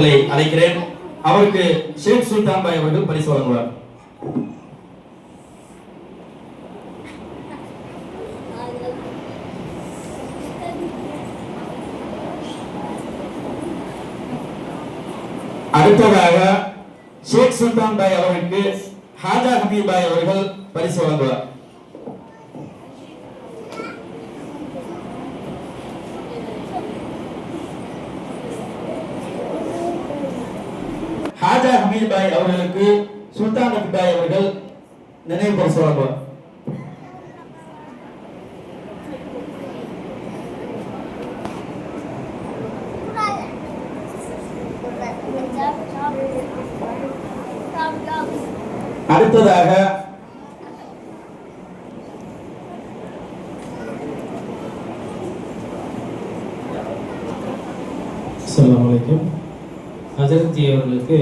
அவர்களை அழைக்கிறேன். அவருக்கு ஷேக் சுல்தான் பாய் அவர்கள் பரிசு வழங்குவார். அடுத்ததாக ஷேக் சுல்தான் பாய் அவருக்கு ஹாஜா ஹபீப் பாய் அவர்கள் பரிசு வழங்குவார். ஹாஜா பாய் அவர்களுக்கு சுல்தான் ஹபீப் பாய் அவர்கள் நினைவு பரிசு வழங்குவார். அடுத்ததாக அவர்களுக்கு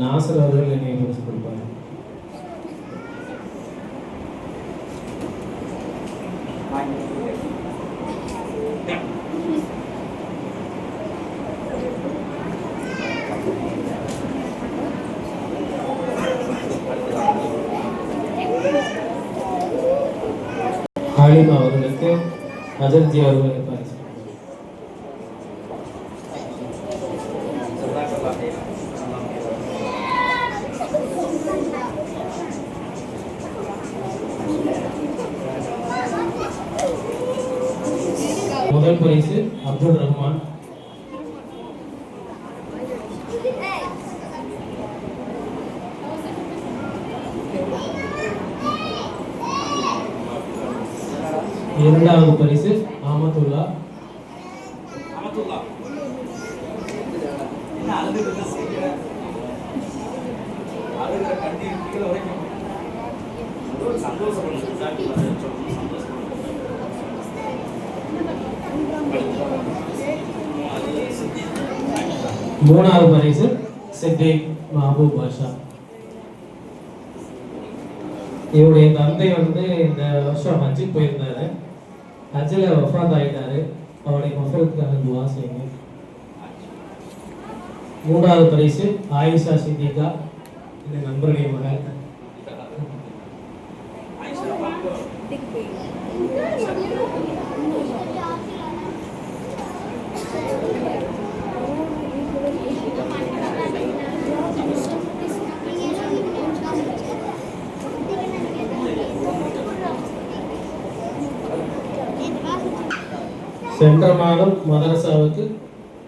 நாசர் அவர்கள் என்னை பரிசு கொடுப்பாங்க ஹாலிமா அவர்களுக்கு ஹஜரத் அவர்கள் இரண்டாவது பரிசு அஹமதுல்லா. மூணாவது பரிசு சித்திக் மஹபூப் பாஷா. இவருடைய தந்தை வந்து இந்த வருஷம் ஹஜ்ஜுக்கு போயிருந்தாரு. ஹஜ்ஜில் வஃபாத் ஆயிட்டாரு அவருடைய மஃபரத்துக்காக துவா செய்யுங்க மூணாவது பரிசு ஆயிஷா சித்திகா இந்த நண்பருடைய மகள் சென்ற மாதம் மதரசாவுக்கு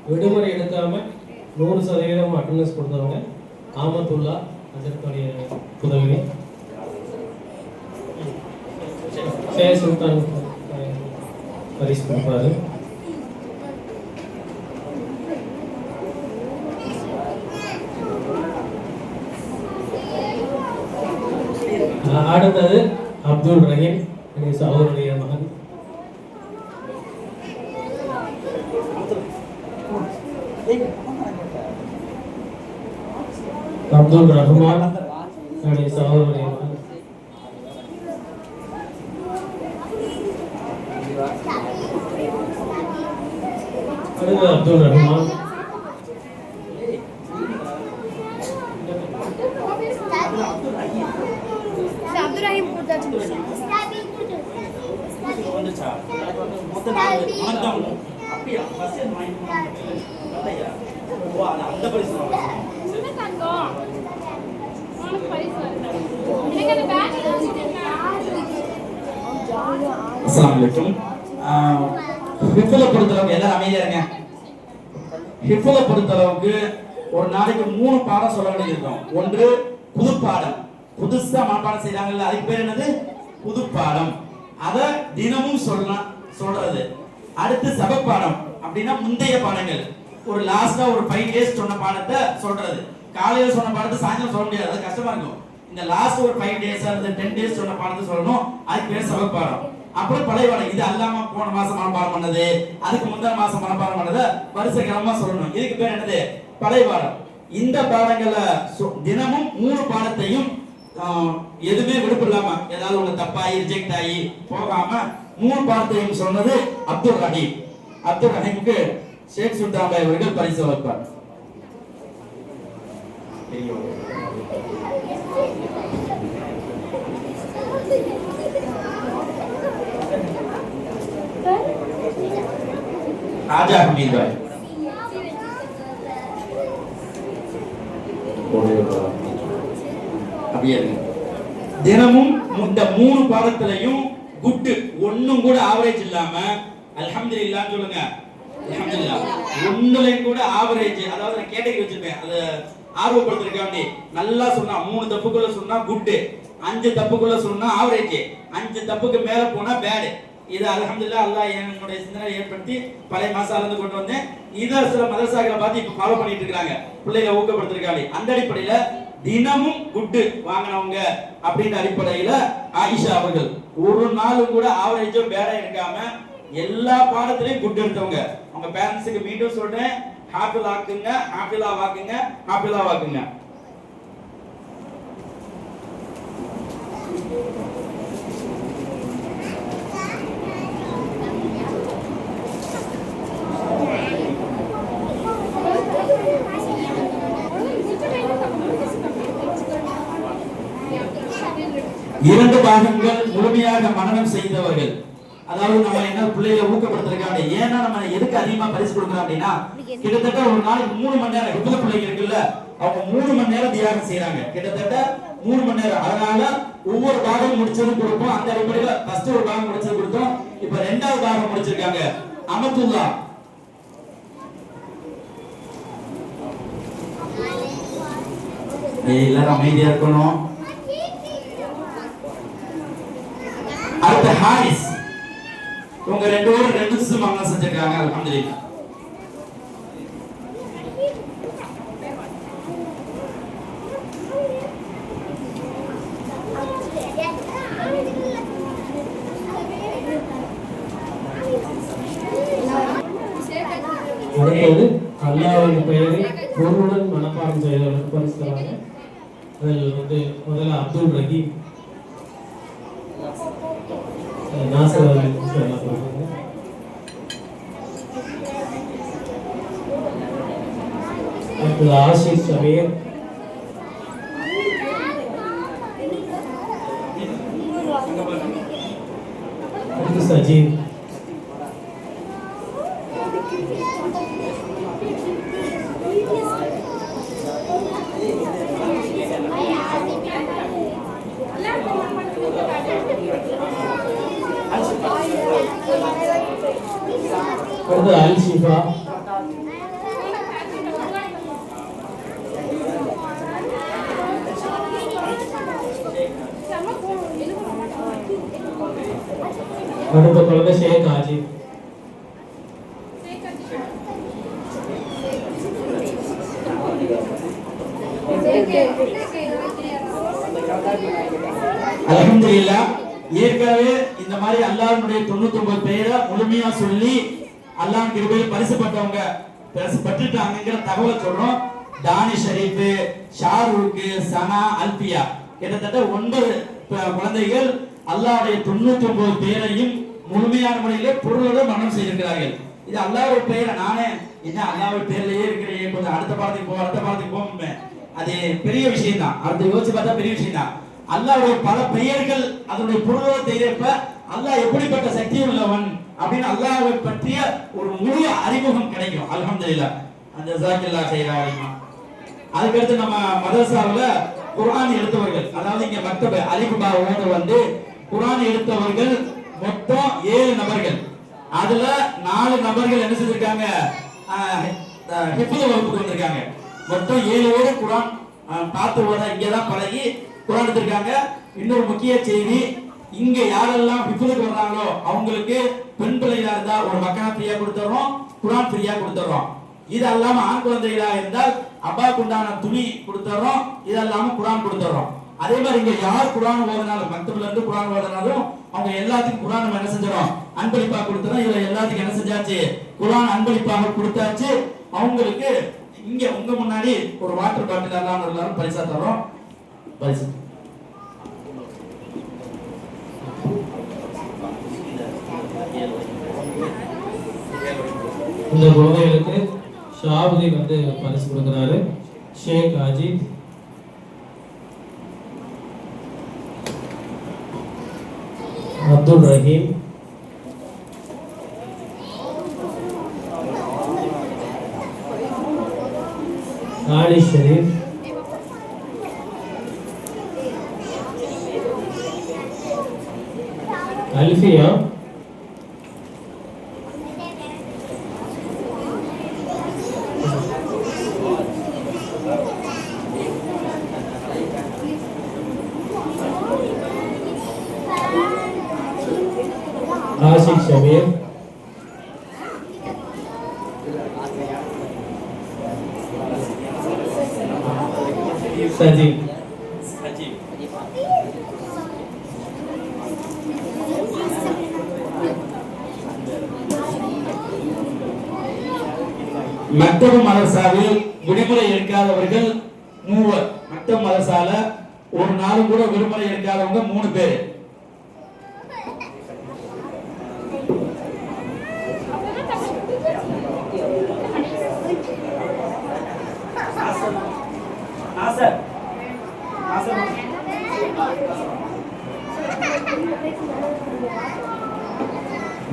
விடுமுறை எடுக்காம நூறு சதவீதம் அட்டண்டன்ஸ் கொடுத்தவங்க ஆமத்துல்லா அதற்குடைய உதவி சே சுல்தான் பரிசு கொடுப்பாரு. அடுத்தது அப்துல் ரஹீம் என் சகோதரனுடைய மகன் அப்துல் ரஹ்மான் என்னுடைய சகோதரனுடைய மகன் அடுத்து அப்துல் ரஹ்மான் அப்துல் ரஹீம் கொடுத்தாச்சு சின்ன தங்கம் உனக்கு பரிசு வருது எனக்கு அந்த பேக் அஸ்ஸலாமு அலைக்கும். ஹிஃபுல பொறுத்தளவுக்கு எல்லாரும் பொறுத்தளவுக்கு ஒரு நாளைக்கு மூணு பாடம் சொல்ல வேண்டியது இருக்கும். ஒன்று புது பாடம் புதுசா மனப்பாடம் செய்யறாங்கல்ல அதுக்கு பேர் என்னது? புது பாடம் அத தினமும் சொல்லலாம் சொல்றது. அடுத்து சபப்பாடம் அப்படின்னா முந்தைய பாடங்கள். ஒரு லாஸ்டா ஒரு ஃபைவ் டேஸ் சொன்ன பாடத்தை சொல்றது. காலையில சொன்ன பாடத்தை சாயந்தரம் சொல்ல முடியாது அது கஷ்டமா இருக்கும். இந்த லாஸ்ட் ஒரு ஃபைவ் டேஸ் அல்லது டென் டேஸ் சொன்ன பாடத்தை சொல்லணும் அதுக்கு பேர் சபப்பாடம். அப்புறம் பழைய பாடம் இது அல்லாம போன மாசம் மனப்பாடம் பண்ணது அதுக்கு முந்தின மாசம் மனப்பாடம் பண்ணதை வருஷ சொல்லணும். இதுக்கு பேர் என்னது? பழைய பாடம் இந்த பாடங்களை சொ- தினமும் மூணு பாடத்தையும் எதுவுமே விடுப்பு இல்லாம ஏதாவது ஒண்ணு தப்பாகி ரிஜெக்ட் ஆகி போகாம மூணு பாடத்தையும் சொன்னது அப்துல் ரஹீம். அப்துல் ரஹீமுக்கு ஷேக் சுல்தான் பாய் அவர்கள் பரிசு வைப்பார் ராஜா ஹமீத் பாய் அப்படியே இருக்கு. தினமும் இந்த மூணு பாடத்திலையும் குட்டு ஒன்றும் கூட ஆவரேஜ் இல்லாம அல்ஹம்துலில்லாஹ் சொல்லுங்க. அல்ஹம்துலில்லாஹ். ஒண்ணுலையும் கூட ஆவரேஜ் அதாவது நான் கேட்டகரி வச்சிருப்பேன். அது ஆர்வப்படுத்திருக்காண்டி. நல்லா சொன்னா மூணு தப்புக்குள்ள சொன்னா குட்டு அஞ்சு தப்புக்குள்ள சொன்னா ஆவரேஜ் அஞ்சு தப்புக்கு மேல போனா பேடு இது அலமதுல்லா அல்லாஹ் என்னுடைய சிந்தனை ஏற்படுத்தி பழைய மாசால இருந்து கொண்டு வந்தேன் இதை சில மதரசாக்களை பார்த்து இப்ப ஃபாலோ பண்ணிட்டு இருக்காங்க. பிள்ளைகளை ஊக்கப்படுத்திருக்காங்க அந்த அடிப்படையில தினமும் குட்டு வாங்கினவங்க அப்படின்ற அடிப்படையில ஆயிஷா அவர்கள். ஒரு நாளும் கூட ஆவரேஜோ பேடா எடுக்காம எல்லா பாடத்திலையும் குட் எடுத்தவங்க. அவங்க பேரண்ட்ஸுக்கு மீண்டும் சொல்றேன் ஹாப்பிள் ஆக்குங்க ஹாப்பிளா வாக்குங்க ஹாப்பிளா வாக்குங்க பாகங்கள் முழுமையாக மனநம் செய்தவர்கள். அதாவது நம்ம என்ன பிள்ளைகளை ஊக்கப்படுத்திருக்காங்க ஏன்னா நம்ம எதுக்கு அதிகமா பரிசு கொடுக்குறோம் அப்படின்னா கிட்டத்தட்ட ஒரு நாளைக்கு மூணு மணி நேரம் விபத்து பிள்ளைங்க இருக்குல்ல? அவங்க மூணு மணி நேரம் தியாகம் செய்யறாங்க கிட்டத்தட்ட மூணு மணி நேரம். அதனால ஒவ்வொரு பாகம் முடிச்சதும் கொடுப்போம். அந்த அடிப்படையில ஃபர்ஸ்ட் ஒரு பாகம் முடிச்சது கொடுத்தோம். இப்ப ரெண்டாவது பாகம் முடிச்சிருக்காங்க. அமத்துல்லா. எல்லாரும் அமைதியா இருக்கணும். அடுத்த ஹாரிஸ். இவங்க ரெண்டு பேரும் ரெண்டு சிசு மங்கலம் செஞ்சிருக்காங்க. அல்ஹம்துலில்லாஹ் அடுத்தது அல்லாவின் பெயரை பொருளுடன் மனப்பாடம் செய்தவர்களுக்கு பரிசு அதில் வந்து முதல்ல அப்துல் ரஹீம் वेग सजीव அல்ஹம்துலில்லாஹ் ஏற்கனவே இந்த மாதிரி அல்லாஹ்வுடைய 99 பேரை முழுமையா சொல்லி அல்லாஹ் கிருபையில் பரிசு பட்டவங்க பரிசு தகவலை சொல்றோம். தானி ஷரீஃப் ஷாருக் சனா அல்பியா கிட்டத்தட்ட ஒன்பது குழந்தைகள் குழந்தைகள் அல்லாஹ்வுடைய 99 பேரையும் முழுமையான முறையிலே பொருளோடு மனம் செய்திருக்கிறார்கள். இது அல்லாஹ்வுடைய பெயரை நானே என்ன அல்லாஹ்வுடைய பேர்லயே இருக்கிறேன் கொஞ்சம் அடுத்த பாடத்துக்கு போ அடுத்த பாடத்துக்கு போகும் அது பெரிய விஷயம் தான் அடுத்து யோசிச்சு பார்த்தா பெரிய விஷயம் தான் அல்லாவுடைய பல பெயர்கள் அதனுடைய பொருளோட தெரியப்ப அல்லாஹ் எப்படிப்பட்ட சக்தி உள்ளவன் அப்படின்னு அல்லாஹை பற்றிய ஒரு முழு அறிமுகம் கிடைக்கும். அல்ஹம்துலில்லாஹ் அந்த ஜாக்கில்லா கைரா அதுக்கடுத்து நம்ம மதரசாவில் குரான் எடுத்தவர்கள் அதாவது இங்க மக்தப அலிபுபா ஓட வந்து குரான் எடுத்தவர்கள் மொத்தம் ஏழு நபர்கள். அதுல நாலு நபர்கள் என்ன செஞ்சிருக்காங்க? ஹிஃபுல் வகுப்புக்கு வந்திருக்காங்க. மொத்தம் ஏழு பேர் குரான் பார்த்து ஓட இங்கே தான் பழகி குரான் எடுத்திருக்காங்க. இன்னொரு முக்கிய செய்தி இங்க யாரெல்லாம் ஹிஃபுலுக்கு வர்றாங்களோ அவங்களுக்கு பெண் பிள்ளைகளா இருந்தா ஒரு மக்கா ஃப்ரீயா கொடுத்துறோம் குரான் ஃப்ரீயா கொடுத்துறோம். இது அல்லாம ஆண் குழந்தைகளா இருந்தால் அப்பாவுக்கு உண்டான துணி கொடுத்துறோம் இது அல்லாம குரான் கொடுத்துறோம். அதே மாதிரி இங்க யார் குரான் ஓதுனாலும் மக்தப்ல இருந்து குரான் ஓதுனாலும் அவங்க எல்லாத்துக்கும் குரான் நம்ம என்ன செஞ்சிடும் அன்பளிப்பா கொடுத்துறோம். இதுல எல்லாத்துக்கும் என்ன செஞ்சாச்சு? குரான் அன்பளிப்பாக கொடுத்தாச்சு. அவங்களுக்கு இங்க உங்க முன்னாடி ஒரு வாட்டர் பாட்டில் எல்லாம் எல்லாரும் பரிசா தரோம் பரிசு. இந்த குழந்தைகளுக்கு ஷாபுதி வந்து பரிசு கொடுக்குறாரு. ஷேக் அஜித் அப்துல் ரஹீம். ஆலி ஷரீஃப் மக்தப மதசாவில் விடுமுறை எடுக்காதவர்கள் மூவர். மக்தப மதசால ஒரு நாளும் கூட விடுமுறை எடுக்காதவங்க மூணு பேர்.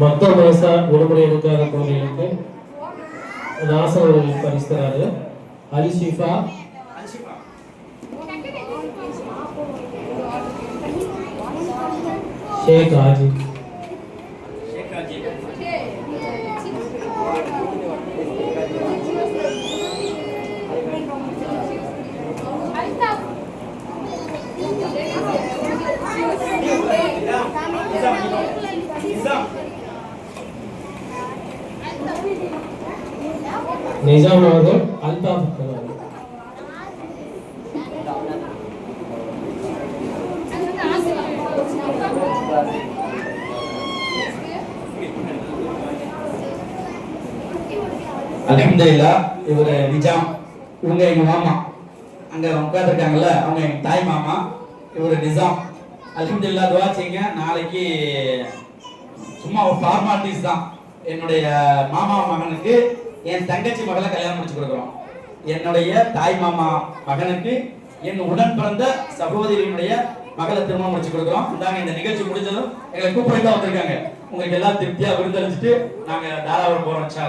மொத்த மனசா விடுமுறை எடுக்காத குழந்தைகளுக்கு நாசர் அவர்கள் பரிசு தராரு அலி ஷிஃபா ஷேக் ஆஜி நிஜாம் அவர்கள் அல்தாஃப் தராரு அல்ஹம்துலில்லா இவர் நிஜாம். இவங்க எங்க மாமா. அங்க உட்காந்துருக்காங்கல்ல அவங்க எங்க தாய் மாமா. இவர் நிஜாம். அலமதுல்லா துவா செய்யுங்க. நாளைக்கு சும்மா ஒரு ஃபார்மாலிட்டிஸ் தான். என்னுடைய மாமா மகனுக்கு என் தங்கச்சி மகளை கல்யாணம் முடிச்சு கொடுக்குறோம். என்னுடைய தாய் மாமா மகனுக்கு என் உடன் பிறந்த சகோதரியினுடைய மகளை திருமணம் முடிச்சு கொடுக்குறோம். இந்தாங்க இந்த நிகழ்ச்சி முடிஞ்சதும் எங்களை கூப்பிட்டு தான் வந்திருக்காங்க. உங்களுக்கு எல்லாம் திருப்தியா விருந்தளிச்சுட்டு நாங்க தாராபுரம் போறோம் இன்ஷா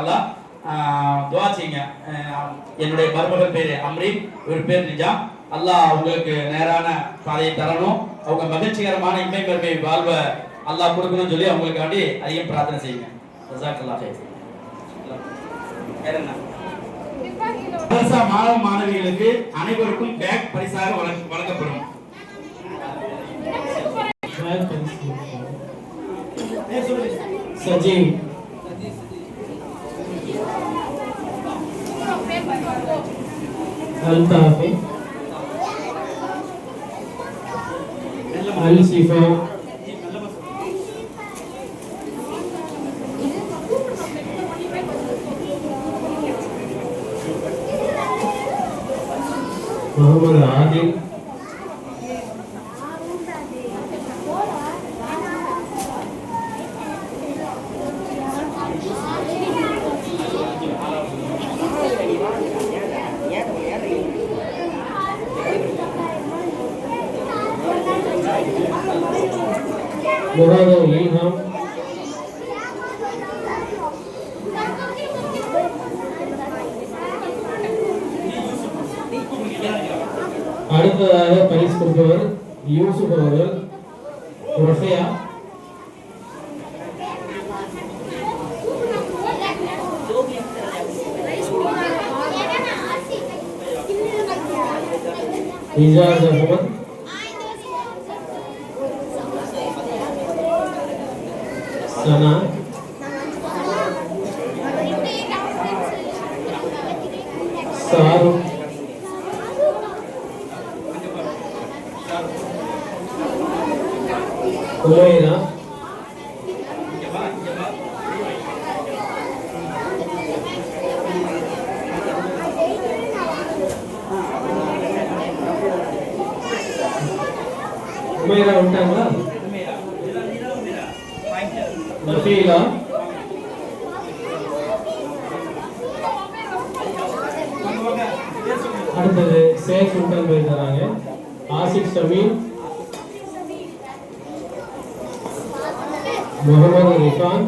துவா செய்யுங்க. என்னுடைய மருமகன் பேரு அம்ரீன் ஒரு பேர் நிஜாம். அல்லாஹ் அவங்களுக்கு நேரான பாதையை தரணும். அவங்க மகிழ்ச்சிகரமான இன்மை பெருமை வாழ்வை அல்லாஹ் கொடுக்கணும்னு சொல்லி அவங்களுக்காண்டி அதிகம் பிரார்த்தனை செய்யுங்க. ஜஸாக்கல்லாஹ் மதரசா மாணவ மாணவிகளுக்கு அனைவருக்கும் பேக் பரிசாக வழங்க- வழங்கப்படும். சஜீவ் அல்தாஃபி அல் Bárbara Agel, அடுத்ததாக பரிசு கொடுப்பவர் யூசுப் அவர்கள் ரஃபியா. இஜாஸ் உமைரா விட்டாங்களா நஃபீலா அடுத்தது சேஃப் சுல்தான் பேர் தராங்க ஆசிக் ஷமீம் முகமது ரிஃபான்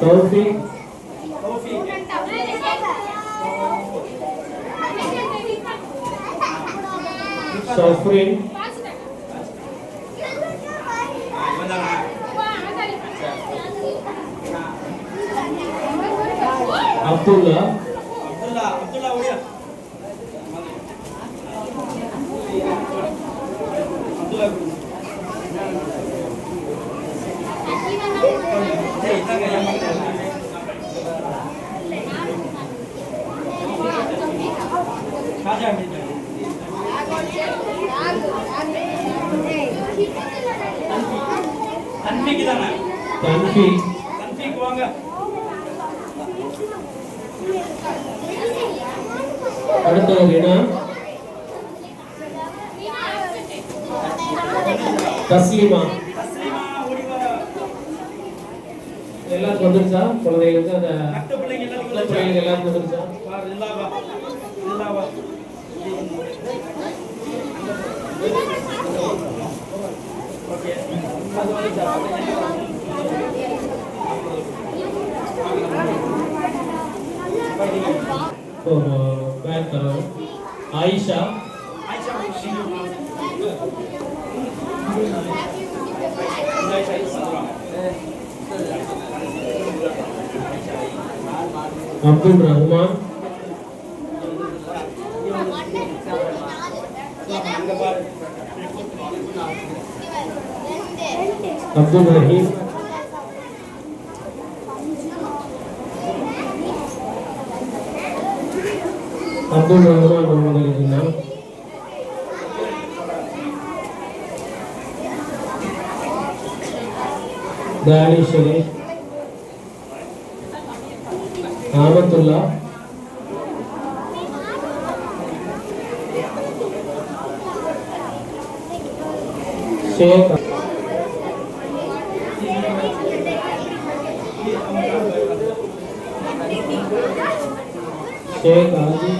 தௌஃபிக் সফরিন আব্দুল্লাহ Gracias. தன்பிக்கு தானே தன்ஃபீக் தன்பிக்கு வாங்க. அடுத்தது ரினா தஸ்லீமா. எல்லாருக்கும் வந்துருச்சா? குழந்தைகளுக்கு அந்த பிள்ளைங்க எல்லாருக்கும் வந்துருச்சா? அது வந்துச்சா ஒரு பேர் தரோம் അബ്ദുൽ റഹീം അബ്ദുൾ റഹ്മാൻ മുഹമ്മദ് അലി ജിന്ന ദാനിഷലി ആമത്തുള്ള ഷേഖ് ஷேக் ஆஜி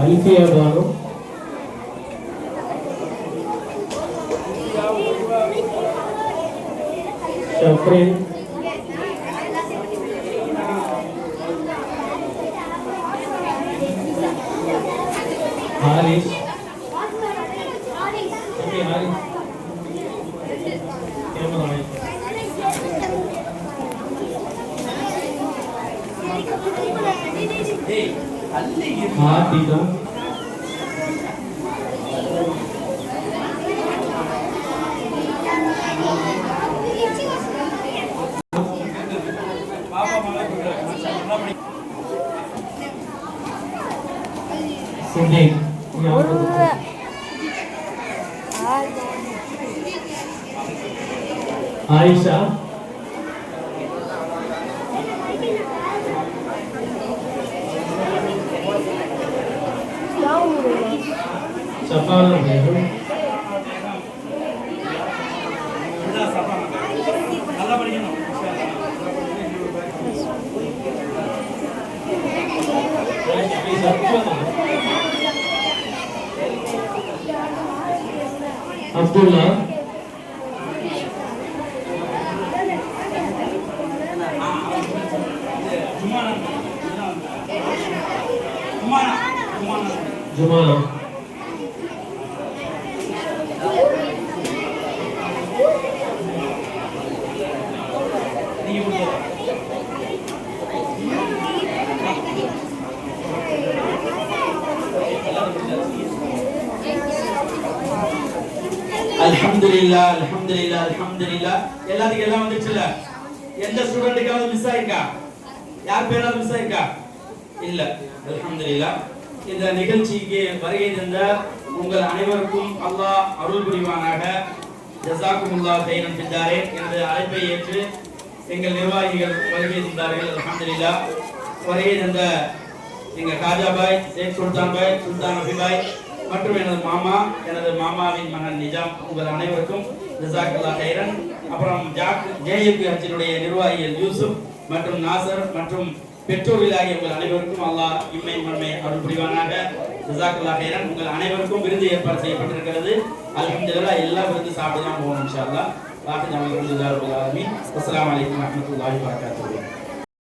அல்ஃபியா பானு ஷஃப்ரின் ஹாரிஸ் ஆயிஷா சஃபானா பேகம் இதுதான் அப்துல்லா. ஜுமானா ஜுமானா ஜுமானா ஜுமானா நீங்க கொடுத்தது அல்ஹம்துலில்லாஹ் அல்ஹம்துலில்லாஹ். எல்லாத்துக்கும் எல்லாம் வந்துச்சுல? எந்த ஸ்டூடெண்ட்டுக்காவது மிஸ் ஆயிருக்கா? யார் பேராவது மிஸ் ஆயிருக்கா? இல்ல. அல்ஹம்துலில்லாஹ். இந்த நிகழ்ச்சிக்கு வருகை தந்த உங்கள் அனைவருக்கும் அல்லாஹ் அருள் புரிவானாக. ஜசாக்குமுல்லா கைரன் பிந்தாரே எனது அழைப்பை ஏற்று எங்கள் நிர்வாகிகள் வருகை தந்தார்கள். அல்ஹம்துலில்லாஹ். வருகை தந்த எங்க காஜாபாய் ஷேக் சுல்தான் பாய் சுல்தான் அபிபாய் மற்றும் எனது மாமா எனது மாமாவின் மகன் நிஜாம். உங்கள் அனைவருக்கும் ஜசாக்குல்லா ஹைரன் அப்புறம் ஜாக் ஜேயுபி ஹஜ்ஜினுடைய நிர்வாகிகள் யூசுப் மற்றும் நாசர் மற்றும் பெற்றோர்களாகிய உங்கள் அனைவருக்கும் அல்லாஹ் இம்மை மண்மை அருள் புரிவானாக. ஜஸாக்கல்லாஹ் ஹைரன் உங்கள் அனைவருக்கும் விருது ஏற்பாடு செய்யப்பட்டிருக்கிறது. அல்ஹம்துலில்லாஹ் எல்லா விருந்து சாப்பிட்டு தான் போகணும் இன்ஷா அல்லாஹ் வாக்கு ஜமால் அல்ஹம்துலில்லாஹ் ரபில் ஆலமீன். அலைக்கும் வரமத்துல்லாஹி வபரகாத்துஹு.